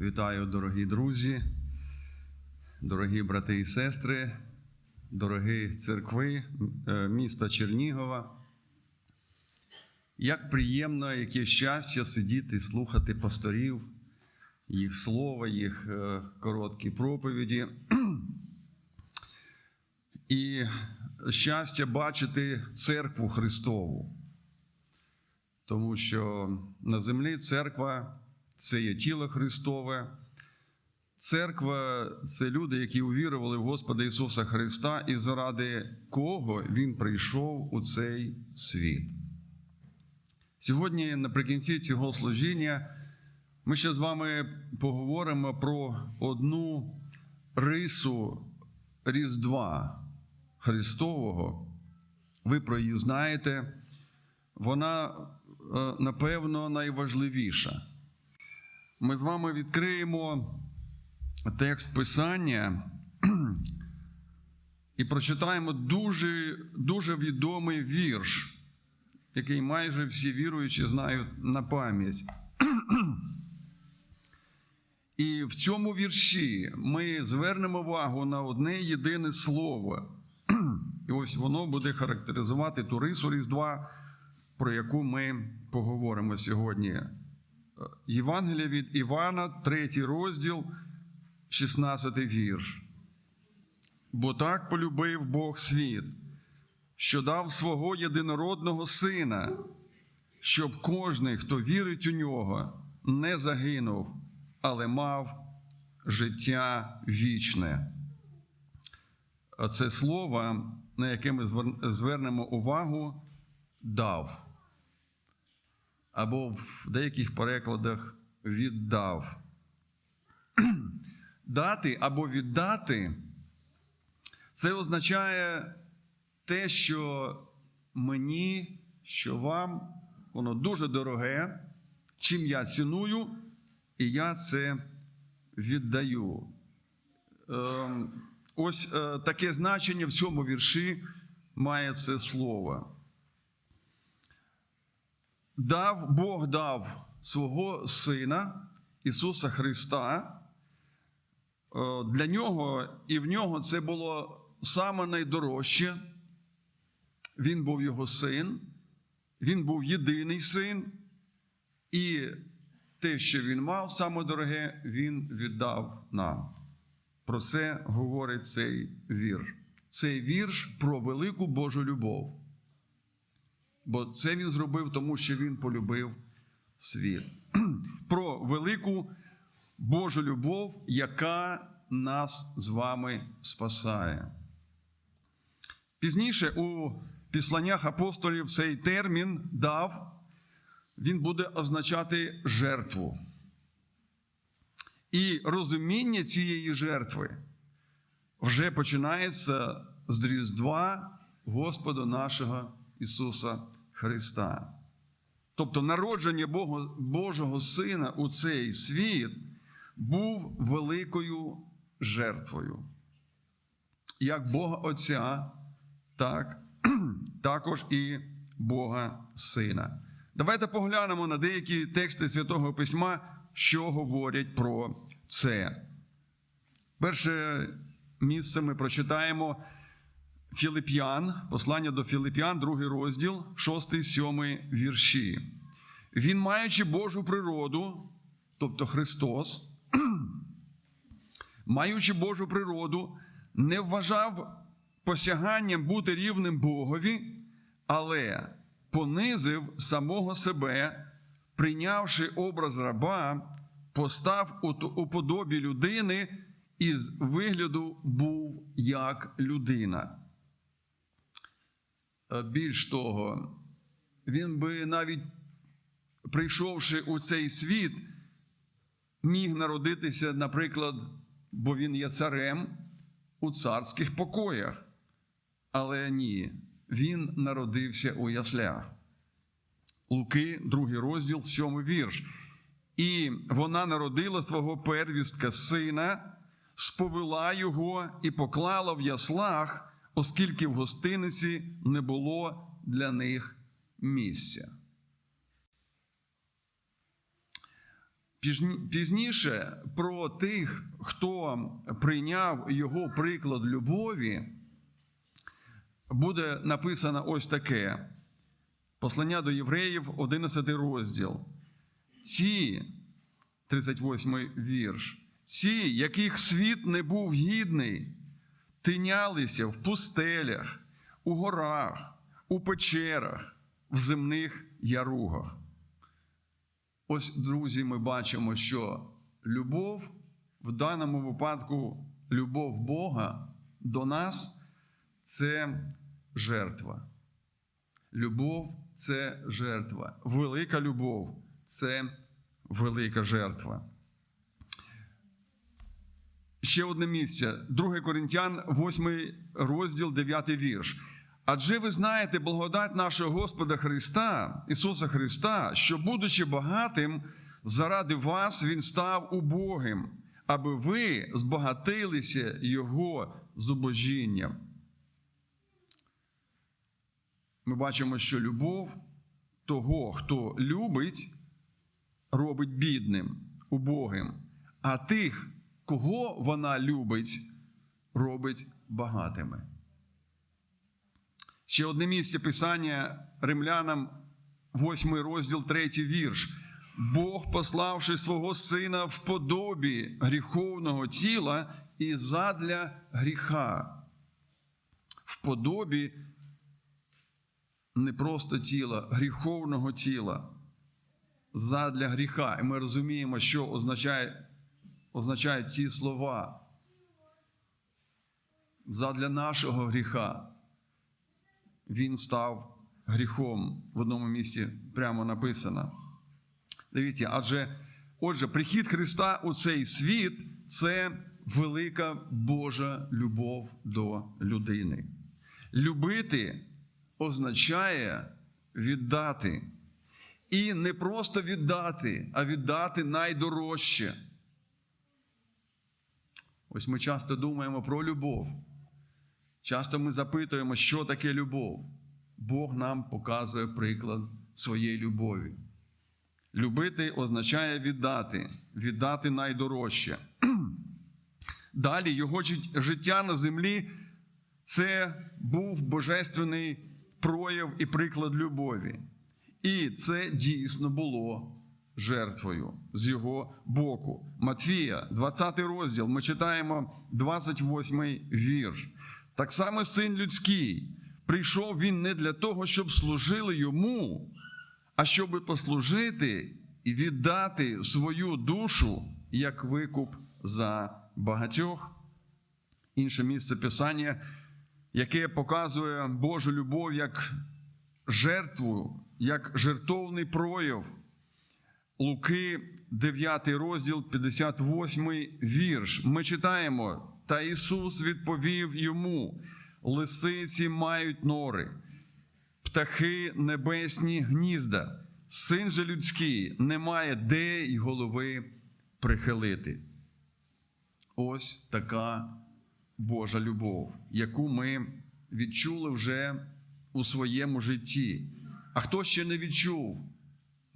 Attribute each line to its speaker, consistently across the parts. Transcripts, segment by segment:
Speaker 1: Вітаю, дорогі друзі, дорогі брати і сестри, дорогі церкви е, міста Чернігова. Як приємно, яке щастя сидіти, слухати пасторів, їх слова, їх е, короткі проповіді. І щастя бачити церкву Христову. Тому що на землі церква це є тіло Христове. Церква це люди, які увірували в Господа Ісуса Христа, і заради кого Він прийшов у цей світ. Сьогодні, наприкінці цього служіння, ми ще з вами поговоримо про одну рису Різдва Христового. Ви про її знаєте. Вона, е, напевно, найважливіша. Ми з вами відкриємо текст Писання і прочитаємо дуже, дуже відомий вірш, який майже всі віруючі знають на пам'ять. І в цьому вірші ми звернемо увагу на одне єдине слово. І ось воно буде характеризувати ту рису Різдва, про яку ми поговоримо сьогодні. Євангелія від Івана, третій розділ, 16 вірш. Бо так полюбив Бог світ, що дав свого єдинородного сина, щоб кожний, хто вірить у нього, не загинув, але мав життя вічне. Це слово, на яке ми звернемо увагу, дав або в деяких перекладах віддав. Дати або віддати це означає те, що мені, що вам, воно дуже дороге, чим я ціную, і я це віддаю. Ем, ось е, таке значення в цьому вірші має це слово дав Бог дав свого Сина Ісуса Христа. Е, Для нього і в нього це було саме найдорожче. Він був його син, він був єдиний син, і те, що він мав, саме дороге, він віддав нам. Про це говорить цей вірш. Цей вірш про велику Божу любов. Бо це він зробив, тому що він полюбив світ. Про велику Божу любов, яка нас з вами спасає. Пізніше у післаннях апостолів цей термін дав, він буде означати жертву. І розуміння цієї жертви вже починається з Різдва Господа нашого Ісуса Христа. Тобто народження Божого Сина у цей світ був великою жертвою. Як Бога Отця, так також і Бога Сина. Давайте поглянемо на деякі тексти Святого Письма, що говорять про це. Перше місце ми прочитаємо. Філип'ян, послання до Філип'ян, другий розділ, 6, 7 вірші. Він, маючи Божу природу, тобто Христос, маючи Божу природу, не вважав посяганням бути рівним Богові, але понизив самого себе, прийнявши образ раба, постав у подобі людини і з вигляду був як людина. Більш того, він би навіть прийшовши у цей світ, міг народитися, наприклад, бо він є царем у царських покоях. Але ні, він народився у яслях. Луки, другий розділ, сьомий вірш. І вона народила свого первістка сина, сповела його і поклала в яслах оскільки в гостиниці не було для них місця. Пізніше про тих, хто прийняв його приклад любові, буде написано ось таке: Послання до євреїв, 11 розділ. Ці, 38 вірш, ці, яких світ не був гідний, тинялися в пустелях, у горах, у печерах, в земних яругах. Ось, друзі, ми бачимо, що любов в даному випадку, любов Бога до нас це жертва. Любов це жертва. Велика любов це велика жертва. Ще одне місце. 2 Коринтян, 8 розділ, 9 вірш. Адже ви знаєте благодать нашого Господа Христа, Ісуса Христа, що, будучи багатим, заради вас Він став убогим, аби ви збагатилися Його зубожінням. Ми бачимо, що любов того, хто любить, робить бідним, убогим, а тих, кого вона любить, робить багатими. Ще одне місце писання римлянам, 8 розділ, 3 вірш. Бог, пославши свого сина в подобі гріховного тіла і задля гріха. В подобі не просто тіла, гріховного тіла. Задля гріха. І ми розуміємо, що означає, означають ці слова. Задля нашого гріха. Він став гріхом. В одному місці прямо написано. Дивіться, адже, отже, прихід Христа у цей світ це велика Божа любов до людини. Любити означає віддати. І не просто віддати, а віддати найдорожче. Ось ми часто думаємо про любов. Часто ми запитуємо, що таке любов. Бог нам показує приклад своєї любові. Любити означає віддати, віддати найдорожче. Далі його життя на землі це був божественний прояв і приклад любові. І це дійсно було жертвою з його боку. Матфія, 20 розділ, ми читаємо 28 вірш. Так само син людський прийшов він не для того, щоб служили йому, а щоб послужити і віддати свою душу як викуп за багатьох. Інше місце писання, яке показує Божу любов як жертву, як жертовний прояв. Луки, 9 розділ, 58 вірш. Ми читаємо: Та Ісус відповів йому: Лисиці мають нори, птахи небесні гнізда, син же людський не має де й голови прихилити. Ось така Божа любов, яку ми відчули вже у своєму житті. А хто ще не відчув,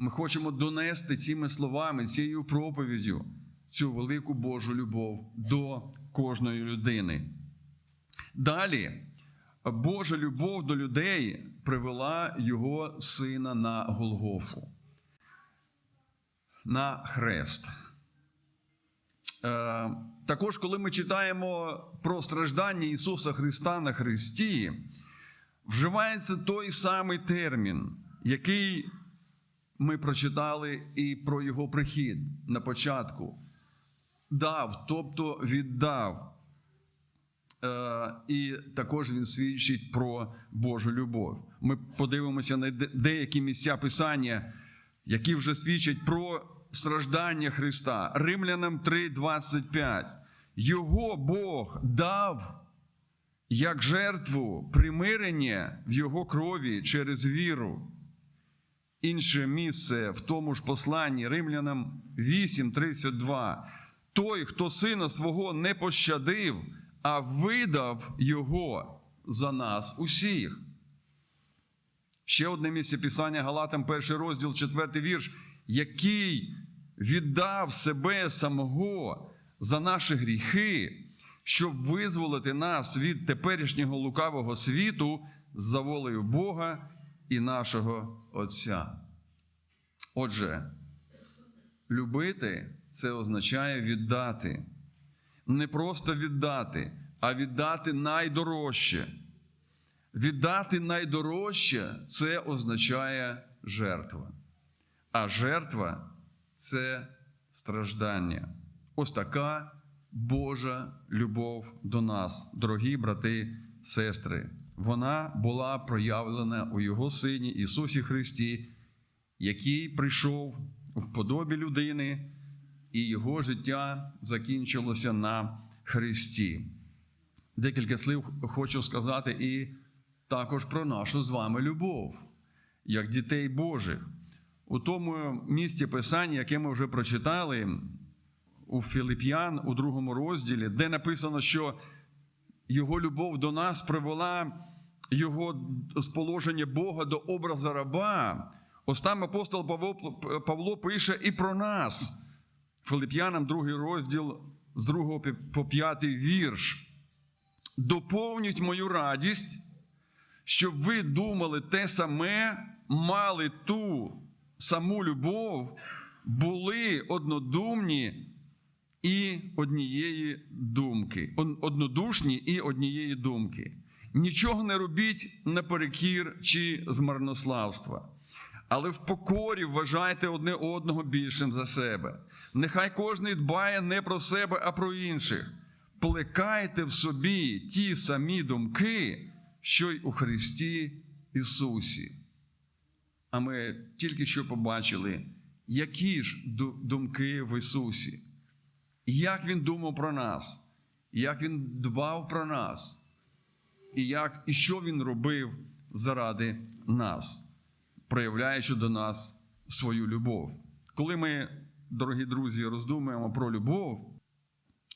Speaker 1: ми хочемо донести цими словами, цією проповіддю цю велику Божу любов до кожної людини. Далі, Божа любов до людей привела його сина на Голгофу, на хрест. Е, Також, коли ми читаємо про страждання Ісуса Христа на Христі, вживається той самий термін, який ми прочитали і про Його прихід на початку. Дав, тобто віддав. Е, І також він свідчить про Божу любов. Ми подивимося на деякі місця Писання, які вже свідчать про страждання Христа. Римлянам 3:25. Його Бог дав як жертву примирення в Його крові через віру. Інше місце в тому ж посланні Римлянам 8:32. Той, хто сина свого не пощадив, а видав його за нас усіх. Ще одне місце Писання Галатам, перший розділ, четвертий вірш, який віддав себе самого за наші гріхи, щоб визволити нас від теперішнього лукавого світу за волею Бога і нашого Отця. Отже, любити це означає віддати. Не просто віддати, а віддати найдорожче. Віддати найдорожче це означає жертва. А жертва це страждання. Ось така Божа любов до нас, дорогі брати, сестри. Вона була проявлена у Його Сині Ісусі Христі, який прийшов в подобі людини, і Його життя закінчилося на Христі. Декілька слів хочу сказати і також про нашу з вами любов, як дітей Божих. У тому місці Писання, яке ми вже прочитали у Філіп'ян, у другому розділі, де написано, що його любов до нас привела його з положення Бога до образу раба. Ось там апостол Павло, Павло пише і про нас. Филип'янам, другий розділ з 2 по 5 вірш. Доповніть мою радість, щоб ви думали те саме, мали ту саму любов, були однодумні і однієї думки, однодушні і однієї думки. Нічого не робіть наперекір чи з марнославства, але в покорі вважайте одне одного більшим за себе. Нехай кожний дбає не про себе, а про інших. Плекайте в собі ті самі думки, що й у Христі Ісусі. А ми тільки що побачили, які ж думки в Ісусі, як Він думав про нас, як Він дбав про нас, і, як, і що Він робив заради нас, проявляючи до нас свою любов. Коли ми, дорогі друзі, роздумуємо про любов,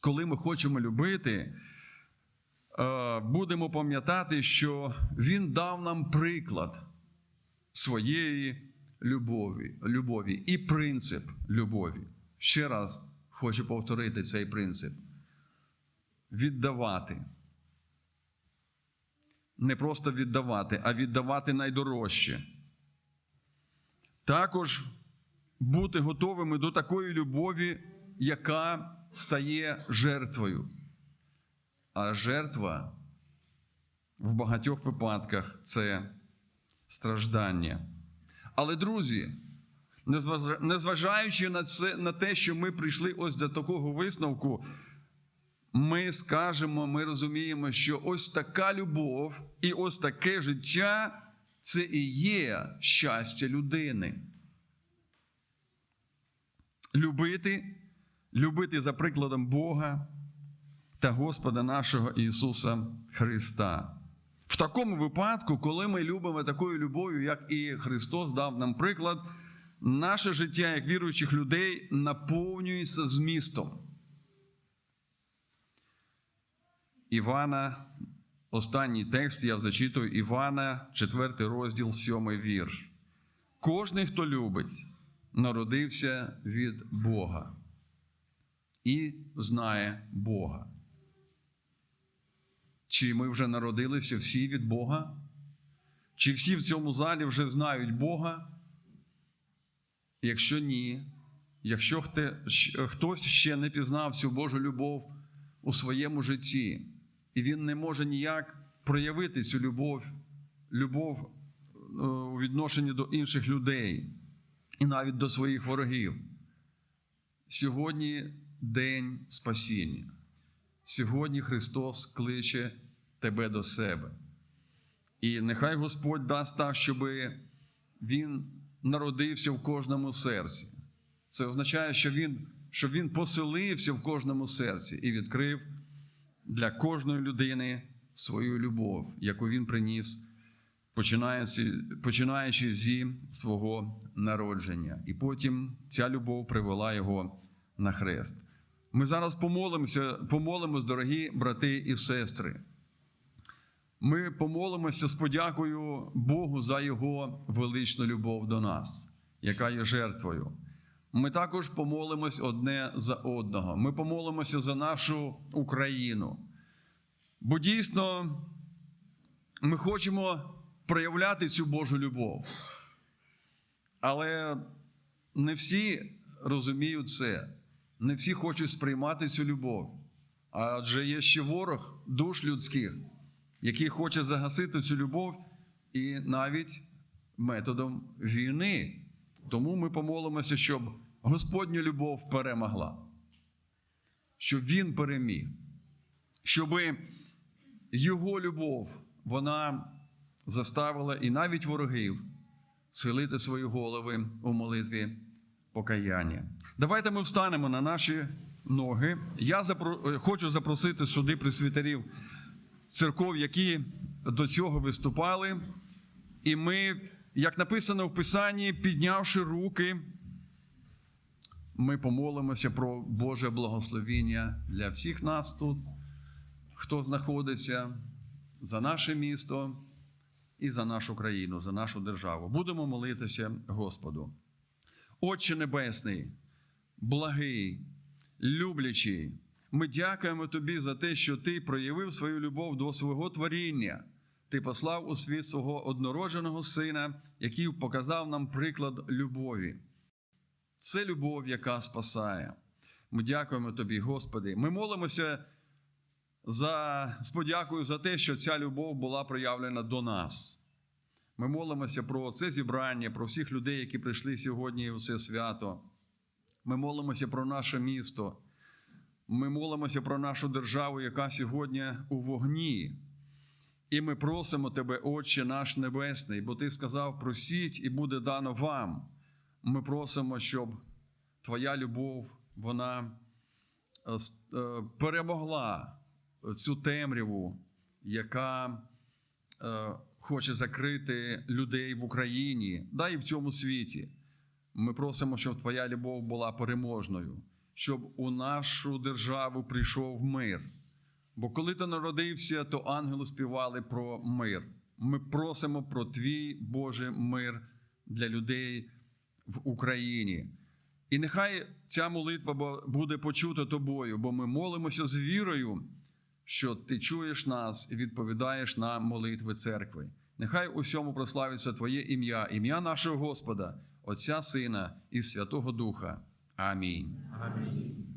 Speaker 1: коли ми хочемо любити, будемо пам'ятати, що Він дав нам приклад своєї любові, любові і принцип любові. Ще раз хочу повторити цей принцип: віддавати. Не просто віддавати, а віддавати найдорожче. Також бути готовими до такої любові, яка стає жертвою. А жертва в багатьох випадках це страждання. Але, друзі, незважаючи на це, на те, що ми прийшли ось до такого висновку, ми скажемо, ми розуміємо, що ось така любов і ось таке життя це і є щастя людини. Любити, любити за прикладом Бога та Господа нашого Ісуса Христа. В такому випадку, коли ми любимо такою любов'ю, як і Христос дав нам приклад, наше життя як віруючих людей наповнюється змістом. Івана, останній текст я зачитую Івана, 4 розділ, 7 вірш. Кожний, хто любить, народився від Бога і знає Бога. Чи ми вже народилися всі від Бога? Чи всі в цьому залі вже знають Бога? Якщо ні, якщо хтось ще не пізнав цю Божу любов у своєму житті, і він не може ніяк проявити цю любов, любов у відношенні до інших людей і навіть до своїх ворогів. Сьогодні день спасіння. Сьогодні Христос кличе тебе до себе. І нехай Господь дасть так, щоб Він народився в кожному серці. Це означає, що Він щоб він поселився в кожному серці і відкрив для кожної людини свою любов, яку він приніс, починаючи, зі свого народження. І потім ця любов привела його на хрест. Ми зараз помолимося, помолимось, дорогі брати і сестри. Ми помолимося з подякою Богу за Його величну любов до нас, яка є жертвою. Ми також помолимось одне за одного. Ми помолимося за нашу Україну. Бо дійсно ми хочемо проявляти цю Божу любов. Але не всі розуміють це, не всі хочуть сприймати цю любов. Адже є ще ворог душ людських, який хоче загасити цю любов і навіть методом війни. Тому ми помолимося, щоб Господню любов перемогла, щоб Він переміг, щоб Його любов вона заставила і навіть ворогів схилити свої голови у молитві покаяння. Давайте ми встанемо на наші ноги. Я запро... хочу запросити сюди присвітерів церков, які до цього виступали. І ми, як написано в Писанні, піднявши руки, ми помолимося про Боже благословіння для всіх нас тут, хто знаходиться за наше місто і за нашу країну, за нашу державу. Будемо молитися Господу. Отче Небесний, благий, люблячий, ми дякуємо Тобі за те, що Ти проявив свою любов до свого творіння. Ти послав у світ свого однородженого сина, який показав нам приклад любові. Це любов, яка спасає. Ми дякуємо Тобі, Господи. Ми молимося за, з подякою за те, що ця любов була проявлена до нас. Ми молимося про це зібрання, про всіх людей, які прийшли сьогодні у це свято. Ми молимося про наше місто. Ми молимося про нашу державу, яка сьогодні у вогні. І ми просимо Тебе, Отче наш Небесний, бо Ти сказав: просіть, і буде дано вам. Ми просимо, щоб Твоя любов вона е, е, перемогла цю темряву, яка е, хоче закрити людей в Україні, да і в цьому світі. Ми просимо, щоб Твоя любов була переможною, щоб у нашу державу прийшов мир. Бо коли ти народився, то ангели співали про мир. Ми просимо про твій Боже мир для людей в Україні. І нехай ця молитва буде почута тобою, бо ми молимося з вірою, що ти чуєш нас і відповідаєш на молитви церкви. Нехай у всьому прославиться Твоє ім'я, ім'я нашого Господа, Отця Сина і Святого Духа. Амінь.
Speaker 2: Амінь.